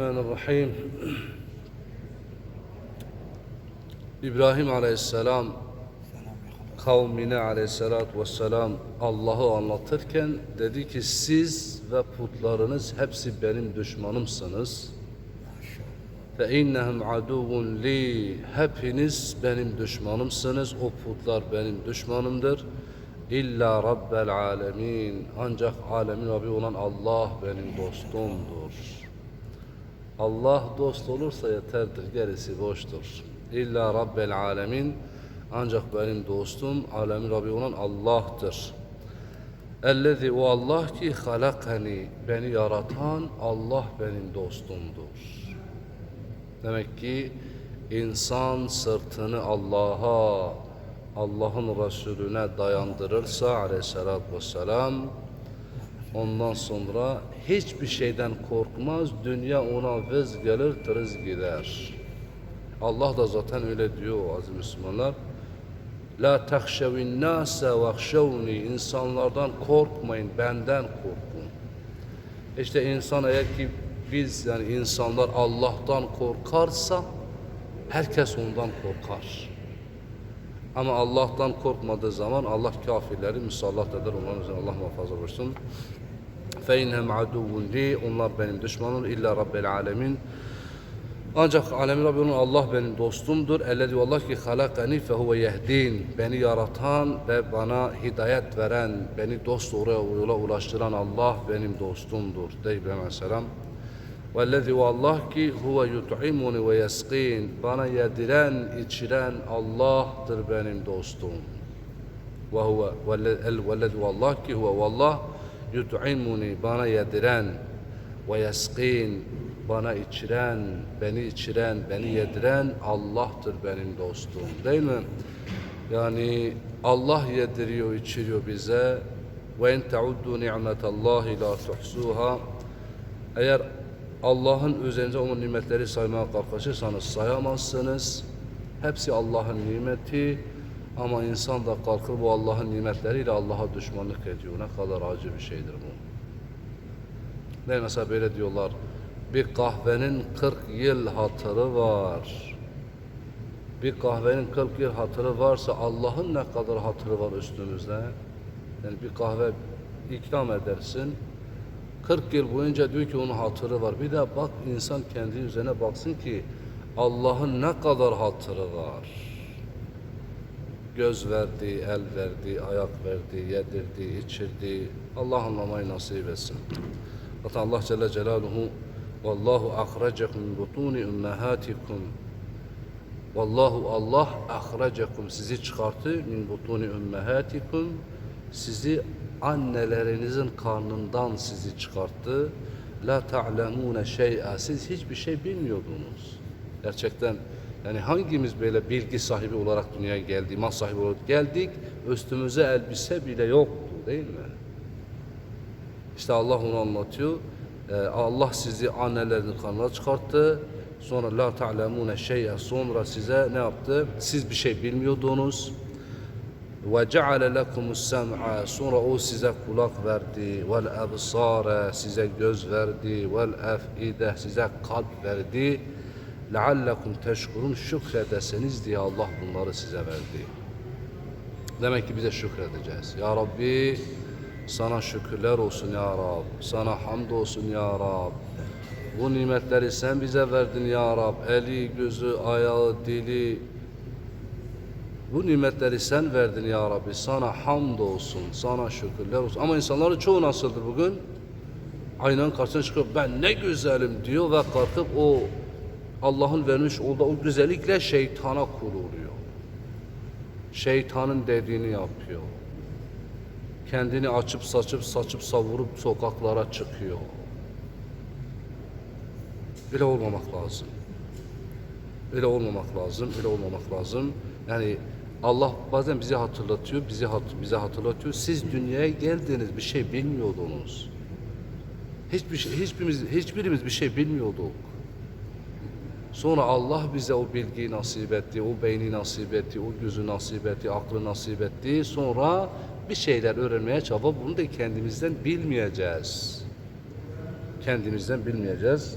Bismillahirrahmanirrahim. İbrahim Aleyhisselam kavmine aleyhissalatü vesselam Allah'ı anlatırken dedi ki siz ve putlarınız hepsi benim düşmanımsınız. Fe innehum aduvun li hepiniz benim düşmanımsınız. O putlar benim düşmanımdır. İlla Rabbel alemin. Ancak alemin Rabbi olan Allah benim dostumdur. Allah dost olursa yeterdir, gerisi boştur. İlla Rabbel alemin. Ancak benim dostum alemin Rabbi olan Allah'tır. Ellezî o Allah ki halakani beni yaratan Allah benim dostumdur. Demek ki insan sırtını Allah'a, Allah'ın Resulüne dayandırırsa aleyhissalatü vesselam ondan sonra hiçbir şeyden korkmaz. Dünya ona vız gelir, tırız gider. Allah da zaten öyle diyor aziz Müslümanlar. La tahşevin nase vahşevni insanlardan korkmayın, benden korkun. İşte insan eğer ki biz yani insanlar Allah'tan korkarsa herkes ondan korkar. Ama Allah'tan korkmadığı zaman Allah kafirleri musallat eder. Onların üzerine Allah muhafaza buyursun. فَاِنْهَمْ عَدُوٌ li Onlar benim düşmanım. illa Rabbil alemin. Ancak alemin Rabbi olan Allah benim dostumdur. Ellezî Allah ki halakani fehuve yehdin. Beni yaratan ve bana hidayet veren, beni dost doğru yola ulaştıran Allah benim dostumdur. De İbrahim Aleyhisselam. Vellezî ve Allah ki huve yut'imuni ve. Bana yediren, içiren Allah'tır benim dostum. Ve huve vellezî ve Allah ki huve vallah bana yediren ve yeskin bana içiren, beni içiren, beni yediren Allah'tır benim dostum. Değil mi? Yani Allah yediriyor, içiriyor bize. Ve en teuddu ni'metallahi la tuhsuha. Eğer Allah'ın üzerinize onun nimetleri saymaya kalkışırsanız sayamazsınız. Hepsi Allah'ın nimeti. Ama insan da kalkır bu Allah'ın nimetleriyle Allah'a düşmanlık ediyor. Ne kadar acı bir şeydir bu. Ne mesela böyle diyorlar. Bir kahvenin 40 yıl hatırı var. Bir kahvenin 40 yıl hatırı varsa Allah'ın ne kadar hatırı var üstümüzde? Yani bir kahve ikram edersin. 40 yıl boyunca diyor ki onun hatırı var. Bir de bak insan kendi üzerine baksın ki Allah'ın ne kadar hatırı var. Göz verdi, el verdi, ayak verdi, yedirdi, içirdi. Allah anlamayı nasip etsin. Zaten Allah Celle Celaluhu Vallahu akhrajakum min butuni ummahatikum Vallahu Allah akhrajakum sizi çıkarttı min butuni ummahatikum sizi annelerinizin karnından sizi çıkarttı. La ta'lemune şey'a siz hiçbir şey bilmiyordunuz. Gerçekten yani hangimiz böyle bilgi sahibi olarak dünyaya geldi, mal sahibi olarak geldik, üstümüze elbise bile yoktu değil mi? İşte Allah onu anlatıyor. Ee, Allah sizi annelerinin kanına çıkarttı. Sonra la ta'lemune şey'e sonra size ne yaptı? Siz bir şey bilmiyordunuz. Ve ceale lekumus sem'a sonra o size kulak verdi. Vel ebsare size göz verdi. Vel ef'ide size kalp verdi. Leallekum teşkurun şükredeseniz diye Allah bunları size verdi. Demek ki bize şükredeceğiz. Ya Rabbi sana şükürler olsun ya Rab. Sana hamd olsun ya Rab. Bu nimetleri sen bize verdin ya Rab. Eli, gözü, ayağı, dili. Bu nimetleri sen verdin ya Rabbi. Sana hamd olsun. Sana şükürler olsun. Ama insanların çoğu nasıldır bugün? Aynanın karşısına çıkıp ben ne güzelim diyor ve kalkıp o Allah'ın vermiş olduğu o güzellikle şeytana kuruluyor. Şeytanın dediğini yapıyor kendini açıp saçıp saçıp savurup sokaklara çıkıyor. Öyle olmamak lazım. Öyle olmamak lazım, öyle olmamak lazım. Yani Allah bazen bizi hatırlatıyor, bizi hat bize hatırlatıyor. Siz dünyaya geldiniz, bir şey bilmiyordunuz. Hiçbir şey, hiçbirimiz, hiçbirimiz bir şey bilmiyorduk. Sonra Allah bize o bilgiyi nasip etti, o beyni nasip etti, o gözü nasip etti, aklı nasip etti. Sonra bir şeyler öğrenmeye çaba bunu da kendimizden bilmeyeceğiz. Kendimizden bilmeyeceğiz.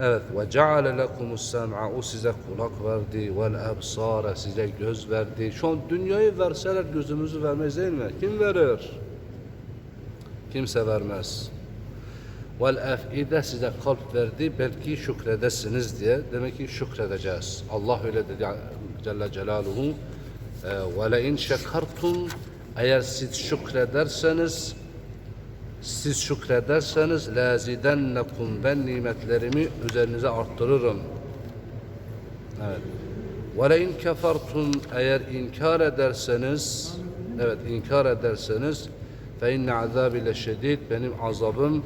Evet ve ceale lekumus sem'a o size kulak verdi vel ebsara size göz verdi. Şu an dünyayı verseler gözümüzü vermez değil mi? Kim verir? Kimse vermez. Vel ef'ide size kalp verdi belki şükredesiniz diye. Demek ki şükredeceğiz. Allah öyle dedi Celle Celaluhu. Ve le in eğer siz şükrederseniz siz şükrederseniz lazidennekum ben nimetlerimi üzerinize arttırırım. Evet. İn kefertum eğer inkar ederseniz evet inkar ederseniz inne azabi leşedid benim azabım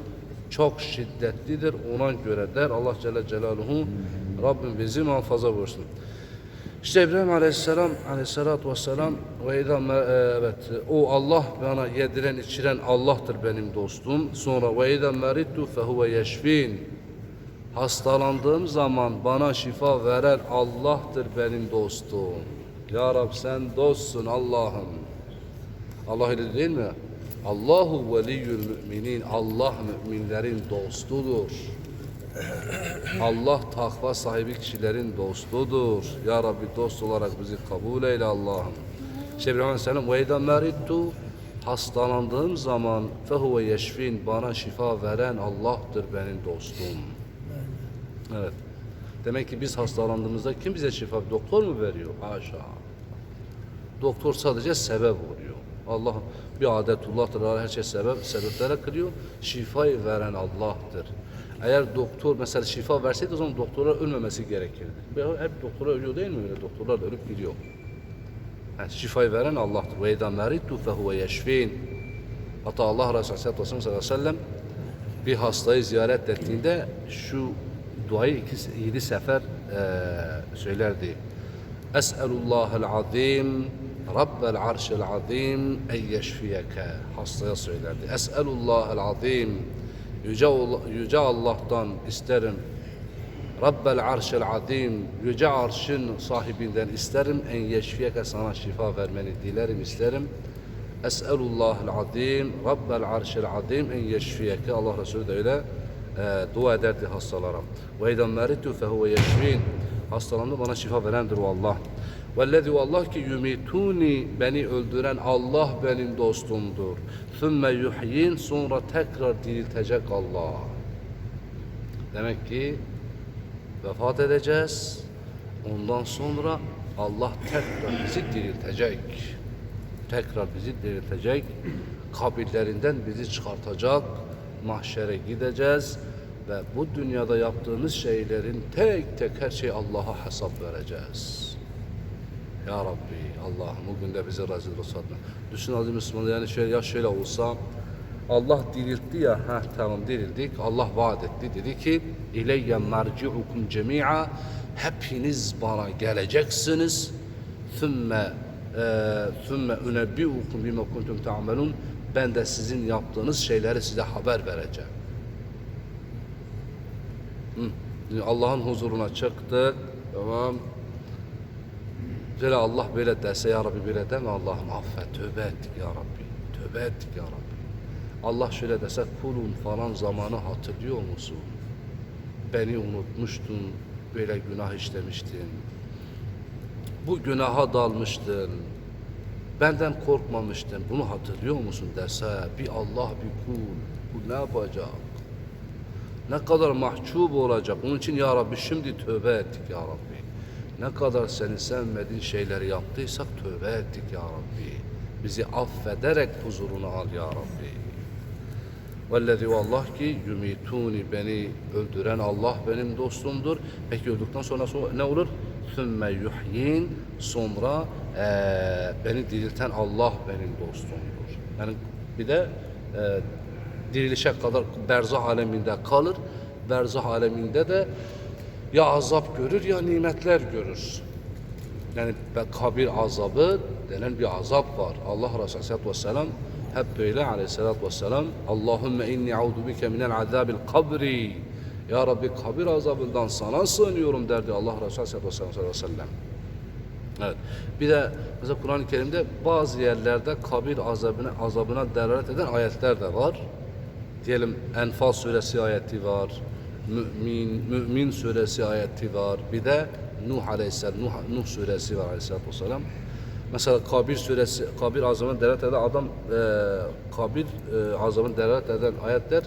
çok şiddetlidir ona göre der Allah Celle Celaluhu Rabbim bizi muhafaza buyursun. İşte İbrahim Aleyhisselam Aleyhisselatü Vesselam ve idam evet o Allah bana yediren içiren Allah'tır benim dostum. Sonra ve idam merittu fehuve yeşfin. Hastalandığım zaman bana şifa veren Allah'tır benim dostum. Ya Rab sen dostsun Allah'ım. Allah öyle değil mi? Allahu veliyyül müminin. Allah müminlerin dostudur. Allah takva sahibi kişilerin dostudur. Ya Rabbi dost olarak bizi kabul eyle Allah'ım. İbrahim Aleyhisselam ve idâ merittu hastalandığım zaman fehuve yeşfin bana şifa veren Allah'tır benim dostum. Evet. Demek ki biz hastalandığımızda kim bize şifa? Doktor mu veriyor? Haşa. Doktor sadece sebep oluyor. Allah bir adetullah'tır. Her şey sebep, sebeplere kılıyor. Şifayı veren Allah'tır. Eğer doktor mesela şifa verseydi o zaman doktora ölmemesi gerekirdi. Hep doktora ölüyor değil mi öyle? Doktorlar da ölüp gidiyor. Yani şifayı veren Allah'tır. Ve idâ merittu fehuve yeşfin. Hatta Allah Resulü Aleyhisselatü Vesselam bir hastayı ziyaret ettiğinde şu duayı iki, yedi sefer eee söylerdi. Es'elullahel azim Rabbel arşel azim en yeşfiyeke hastaya söylerdi. Es'elullahel azim Yüce, Yüce Allah'tan isterim Rabbel arşel azim Yüce arşın sahibinden isterim en yeşfiyeke sana şifa vermeni dilerim isterim Es'elullahel azim Rabbel arşel azim en yeşfiyeke Allah Resulü de öyle e, dua ederdi hastalara. Ve idem meritu fehuve yeşfin. Hastalandı bana şifa verendir o Allah. Vellezi Allah ki yumituni beni öldüren Allah benim dostumdur. Sümme yuhyin sonra tekrar diriltecek Allah. Demek ki vefat edeceğiz. Ondan sonra Allah tekrar bizi diriltecek. Tekrar bizi diriltecek. Kabirlerinden bizi çıkartacak. Mahşere gideceğiz ve bu dünyada yaptığımız şeylerin tek tek her şey Allah'a hesap vereceğiz. Ya Rabbi Allah'ım bugün de bizi razı rosatma. Düşün aziz Müslüman yani şöyle ya şöyle olsa Allah diriltti ya ha tamam dirildik Allah vaat etti dedi ki ileyye merci'ukum cemi'a hepiniz bana geleceksiniz thümme thümme unebbi'ukum bima kuntum ta'melun ben de sizin yaptığınız şeyleri size haber vereceğim. Hı. Allah'ın huzuruna çıktık. Tamam. Şöyle Allah böyle dese ya Rabbi böyle deme Allah'ım affet tövbe ettik ya Rabbi. Tövbe ettik ya Rabbi. Allah şöyle dese kulun falan zamanı hatırlıyor musun? Beni unutmuştun, böyle günah işlemiştin. Bu günaha dalmıştın. Benden korkmamıştın. Bunu hatırlıyor musun dese bir Allah bir kul. Bu ne yapacak? Ne kadar mahcup olacak. Onun için ya Rabbi şimdi tövbe ettik ya Rabbi. Ne kadar seni sevmediğin şeyleri yaptıysak tövbe ettik ya Rabbi. Bizi affederek huzuruna al ya Rabbi. Vellezi vallah ki yumituni beni öldüren Allah benim dostumdur. Peki öldükten sonra so- ne olur? Sümme yuhyin sonra eee, beni dirilten Allah benim dostumdur. Yani bir de eee, dirilişe kadar berzah aleminde kalır. Berzah aleminde de ya azap görür ya nimetler görür. Yani kabir azabı denen bir azap var. Allah Resulü Aleyhisselatü Vesselam hep böyle Aleyhisselatü Vesselam Allahümme inni audu bike minel azabil kabri Ya Rabbi kabir azabından sana sığınıyorum derdi Allah Resulü sallallahu aleyhi ve sellem. Evet. Bir de mesela Kur'an-ı Kerim'de bazı yerlerde kabir azabına, azabına delalet eden ayetler de var. Diyelim Enfal suresi ayeti var. Mümin, Mümin suresi ayeti var. Bir de Nuh aleyhisselam, Nuh, Nuh suresi var aleyhisselatü vesselam. Mesela Kabir suresi, Kabir azamını delalet eden adam, e, Kabir e, azamını delalet eden ayetler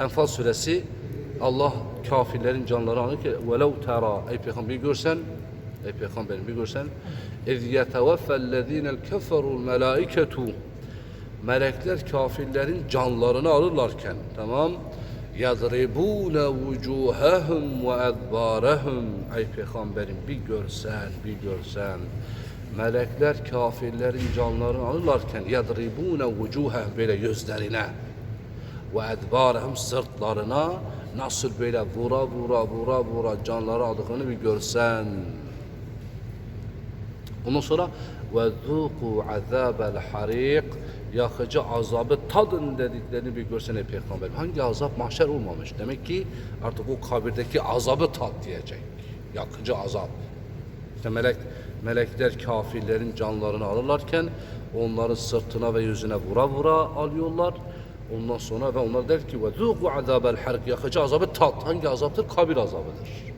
Enfal suresi Allah kafirlerin canları alır ki velev tera ey peygamber görsen ey peygamberim bir görsen. İz yetevaffellezînel keferul melâiketu melekler kafirlerin canlarını alırlarken tamam? Yadribûne vucuhahum ve edbârehum. Ey peygamberim bir görsen bir görsen. Melekler kafirlerin canlarını alırlarken yadribûne vucuhahum böyle gözlerine. Ve edbarehum sırtlarına nasıl böyle vura vura vura vura canları aldıklarını bir görsen. Ondan sonra ve zuku azabel harik yakıcı azabı tadın dediklerini bir görsen ey peygamber. Hangi azap mahşer olmamış. Demek ki artık o kabirdeki azabı tat diyecek. Yakıcı azap. İşte melek melekler kafirlerin canlarını alırlarken onların sırtına ve yüzüne vura vura alıyorlar. Ondan sonra ve onlar der ki zuku azabel harik yakıcı azabı tat. Hangi azaptır? Kabir azabıdır.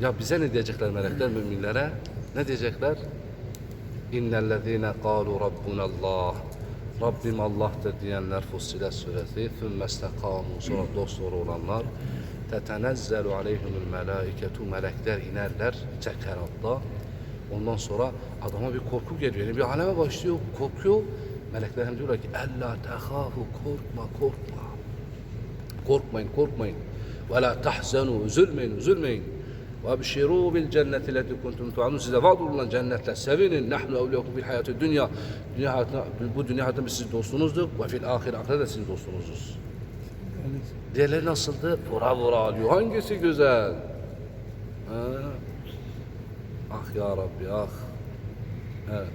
Ya bize ne diyecekler melekler müminlere? Ne diyecekler? İnnellezîne kâlu rabbunallah. Rabbim Allah'tır diyenler Fussilet suresi. Thümme istekâmû sonra dost doğru olanlar. Tetenezzelu aleyhimul melâiketu. Melekler inerler sekeratta. Ondan sonra adama bir korku geliyor. Yani bir aleme başlıyor, korkuyor. Melekler hem diyorlar ki Ella tehâfu korkma, korkma. Korkmayın, korkmayın. Ve la tahzenu, üzülmeyin, üzülmeyin. Ve abşirû bil cenneti leti kuntum tu'anun. Size vaad olunan cennetle sevinin. Nahnu evliyakum fil hayatı dünya. Dünya hayatına, bu dünya hayatında biz sizin dostunuzduk. Ve fil ahir ahirette de sizin dostunuzuz. Diğerleri nasıldı? Vura vura alıyor. Hangisi güzel? Ha? Ah ya Rabbi ah. Evet.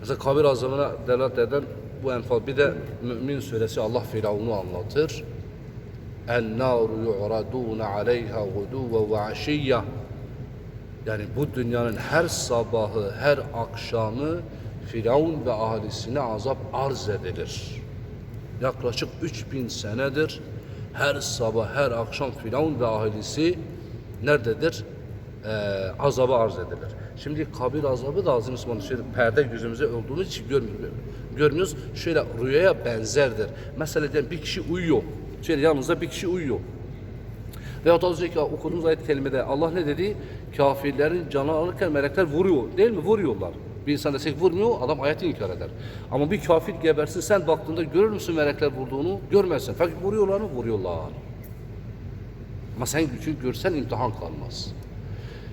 Mesela kabir azamına delalet eden bu enfal. Bir de Mümin suresi Allah Firavun'u anlatır. النار يعرضون عليها غدوا وعشيا yani bu dünyanın her sabahı, her akşamı Firavun ve ahalisine azap arz edilir. Yaklaşık 3000 senedir her sabah, her akşam Firavun ve ahalisi nerededir? Ee, azaba arz edilir. Şimdi kabir azabı da azim Müslümanı şöyle perde yüzümüze olduğumuz için görmüyoruz. görmüyoruz. Şöyle rüyaya benzerdir. Mesela diyelim bir kişi uyuyor. Şöyle yanımızda bir kişi uyuyor. Veyahut az önceki okuduğumuz ayet kelimede Allah ne dedi? Kafirlerin canı alırken melekler vuruyor. Değil mi? Vuruyorlar. Bir insan desek vurmuyor, adam ayeti inkar eder. Ama bir kafir gebersin, sen baktığında görür müsün melekler vurduğunu? Görmezsin. Fakat vuruyorlar mı? Vuruyorlar. Ama sen çünkü görsen imtihan kalmaz.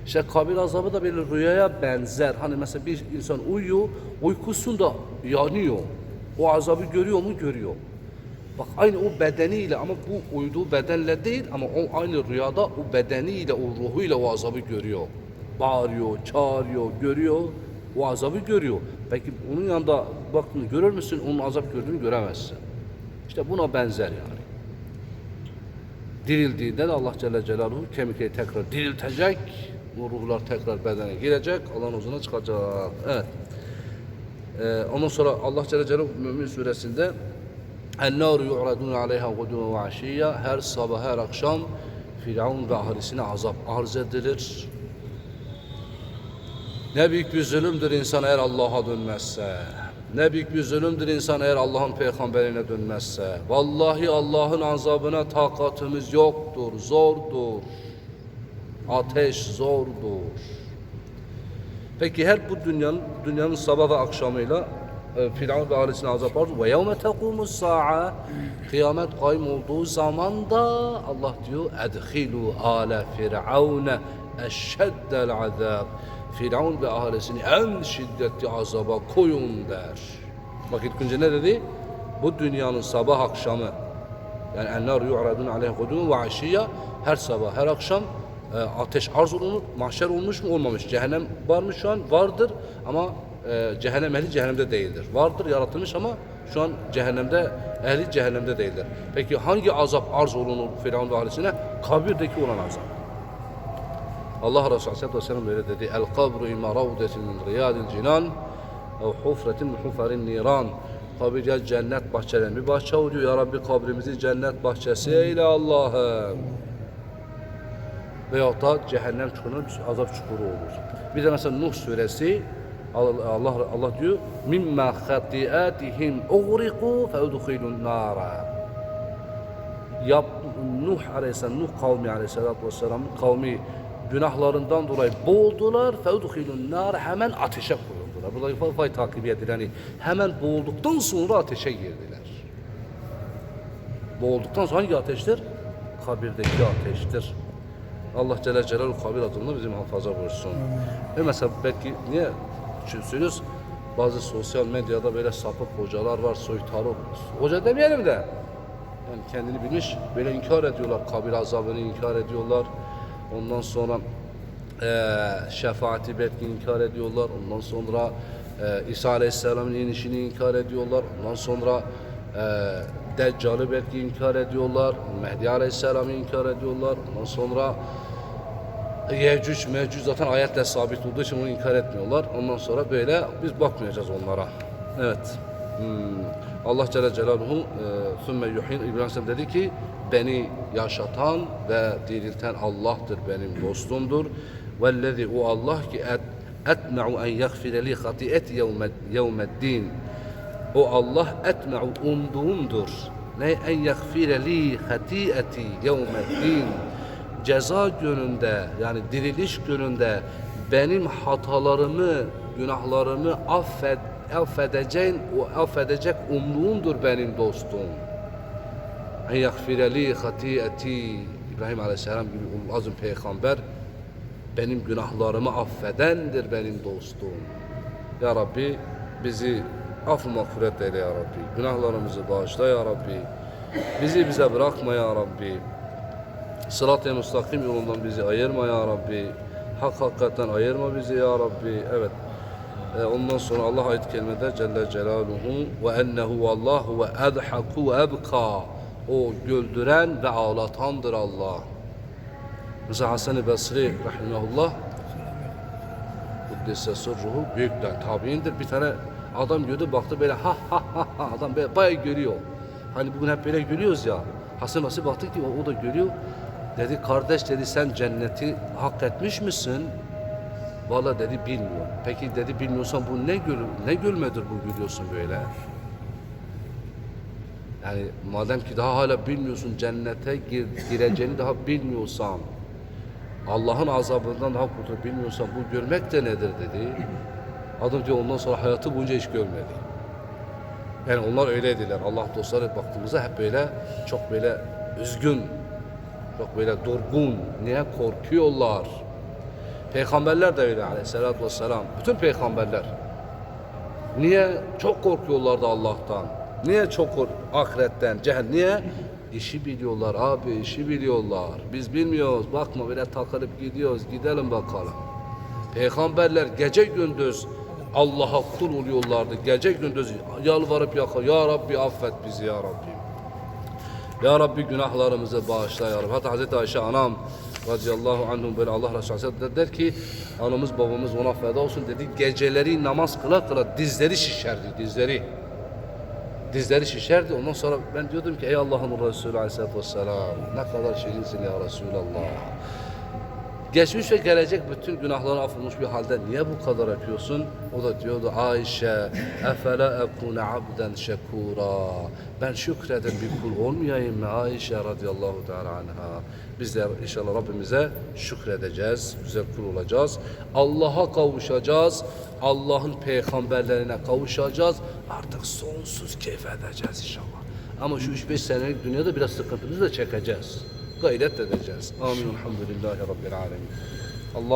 İşte kabir azabı da böyle rüyaya benzer. Hani mesela bir insan uyuyor, uykusunda yanıyor. O azabı görüyor mu? Görüyor. Bak aynı o bedeniyle ama bu uyuduğu bedenle değil ama o aynı rüyada o bedeniyle, o ruhuyla o azabı görüyor. Bağırıyor, çağırıyor, görüyor. O azabı görüyor. Peki onun yanında baktığını görür müsün? Onun azap gördüğünü göremezsin. İşte buna benzer yani. Dirildiğinde de Allah Celle Celaluhu kemikleri tekrar diriltecek. Bu ruhlar tekrar bedene girecek. Allah'ın huzuruna çıkacak. Evet. Ee, ondan sonra Allah Celle Celaluhu Mümin suresinde النار يعرضون عليها غدوا وعشيا her sabah her akşam Firavun ve ahalisine azap arz edilir. Ne büyük bir zulümdür insan eğer Allah'a dönmezse. Ne büyük bir zulümdür insan eğer Allah'ın peygamberine dönmezse. Vallahi Allah'ın azabına takatımız yoktur, zordur. Ateş zordur. Peki her bu dünyanın dünyanın sabah ve akşamıyla e, Firavun ve ailesine azap var. Ve yevme tekumus sa'a kıyamet kaym olduğu zaman da Allah diyor edhilu ale firavune eşeddel azab. Firavun ve ailesini en şiddetli azaba koyun der. Bak ilk önce ne dedi? Bu dünyanın sabah akşamı yani ennar yu'radun aleyhi gudun ve aşiyya her sabah her akşam e, ateş arz olunur. Mahşer olmuş mu olmamış. Cehennem var mı şu an? Vardır ama e, cehennem ehli cehennemde değildir. Vardır yaratılmış ama şu an cehennemde ehli cehennemde değildir. Peki hangi azap arz olunur Firavun ve? Kabirdeki olan azap. Allah Resulü Aleyhisselatü Vesselam böyle dedi. El kabru imma ravdetin min riyadil cinan ev hufretin min hufarin niran. kabir ya cennet bahçelerin bir bahçe oluyor. Ya Rabbi kabrimizi cennet bahçesi eyle Allah'ım. Veyahut da cehennem çukuruna bir azap çukuru olur. Bir de mesela Nuh suresi Allah Allah, Allah diyor mimma khati'atihim ughriqu fe udkhilun nara. Yap Nuh aleyhisselam Nuh kavmi aleyhissalatu vesselam kavmi günahlarından dolayı boğuldular fe udkhilun nar hemen ateşe koyuldular. Burada fay, fay takibi edilir. Yani hemen boğulduktan sonra ateşe girdiler. Boğulduktan sonra hangi ateştir? Kabirdeki ateştir. Allah Celle Celaluhu kabir adımını bizim muhafaza buyursun. Ve mesela belki niye söylüyoruz? Bazı sosyal medyada böyle sapık hocalar var, soytarı. Hoca demeyelim de. Yani kendini bilmiş, böyle inkar ediyorlar. Kabir azabını inkar ediyorlar. Ondan sonra eee şefaati belki inkar ediyorlar. Ondan sonra eee İsa Aleyhisselam'ın inişini inkar ediyorlar. Ondan sonra eee Deccal'ı belki inkar ediyorlar. Mehdi Aleyhisselam'ı inkar ediyorlar. Ondan sonra Yecüc, Mecüc zaten ayetle sabit olduğu için onu inkar etmiyorlar. Ondan sonra böyle biz bakmayacağız onlara. Evet. Hmm. Allah Celle Celaluhu e, sümme yuhin İbrahim dedi ki beni yaşatan ve dirilten Allah'tır benim dostumdur. Vellezi o Allah ki et, etme'u en yagfire li hati'eti yevmeddin. O Allah etme'u umduğumdur. Ne en yagfire li hati'eti yevmeddin ceza gününde yani diriliş gününde benim hatalarımı, günahlarımı affet, affedeceğin, o affedecek umluğumdur benim dostum. En yagfireli hatiyeti İbrahim Aleyhisselam gibi azim peygamber benim günahlarımı affedendir benim dostum. Ya Rabbi bizi affı mağfiret eyle ya Rabbi. Günahlarımızı bağışla ya Rabbi. Bizi bize bırakma ya Rabbi. Sırat-ı müstakim yolundan bizi ayırma ya Rabbi. Hak hakikaten ayırma bizi ya Rabbi. Evet. Ee, ondan sonra Allah ayet kelimede Celle Celaluhu ve ennehu vallahu ve edhaku ve ebka. O güldüren ve ağlatandır Allah. Mesela Hasan-ı Basri rahimahullah Kuddise sırruhu büyükten tabiindir. Bir tane adam gördü baktı böyle ha ha ha ha adam böyle bayağı görüyor. Hani bugün hep böyle gülüyoruz ya. Hasan Basri baktı ki o, o da görüyor. Dedi kardeş dedi sen cenneti hak etmiş misin? Valla dedi bilmiyorum. Peki dedi bilmiyorsan bu ne gül ne gülmedir bu gülüyorsun böyle? Yani madem ki daha hala bilmiyorsun cennete gir, gireceğini daha bilmiyorsan Allah'ın azabından daha kurtulup bilmiyorsan bu görmek de nedir dedi. Adam diyor ondan sonra hayatı boyunca hiç görmedi. Yani onlar öyleydiler. Allah dostları baktığımızda hep böyle çok böyle üzgün, çok böyle durgun. Niye? Korkuyorlar. Peygamberler de öyle aleyhissalatü vesselam. Bütün peygamberler. Niye? Çok korkuyorlardı Allah'tan. Niye çok kork ahiretten, cehennem? Niye? İşi biliyorlar abi, işi biliyorlar. Biz bilmiyoruz. Bakma böyle takılıp gidiyoruz. Gidelim bakalım. Peygamberler gece gündüz Allah'a kul oluyorlardı. Gece gündüz yalvarıp yakar. Ya Rabbi affet bizi ya Rabbi. Ya Rabbi günahlarımızı bağışla ya Rabbi. Hatta Hazreti Ayşe anam radıyallahu anhum böyle Allah Resulü Aleyhisselam der ki anamız babamız ona feda olsun dedi. Geceleri namaz kıla kıla dizleri şişerdi dizleri. Dizleri şişerdi. Ondan sonra ben diyordum ki ey Allah'ın Resulü Aleyhisselatü Vesselam ne kadar şirinsin ya Resulallah. Geçmiş ve gelecek bütün günahları affolmuş bir halde niye bu kadar yapıyorsun? O da diyordu Ayşe, efela ekune abden şekura. Ben şükreden bir kul olmayayım mı Ayşe radıyallahu teala anha. Biz de inşallah Rabbimize şükredeceğiz, güzel kul olacağız. Allah'a kavuşacağız, Allah'ın peygamberlerine kavuşacağız. Artık sonsuz keyif edeceğiz inşallah. Ama şu 3-5 senelik dünyada biraz sıkıntımızı da çekeceğiz. Gayret edeceğiz. Amin. Elhamdülillahi Rabbil alemin. Allah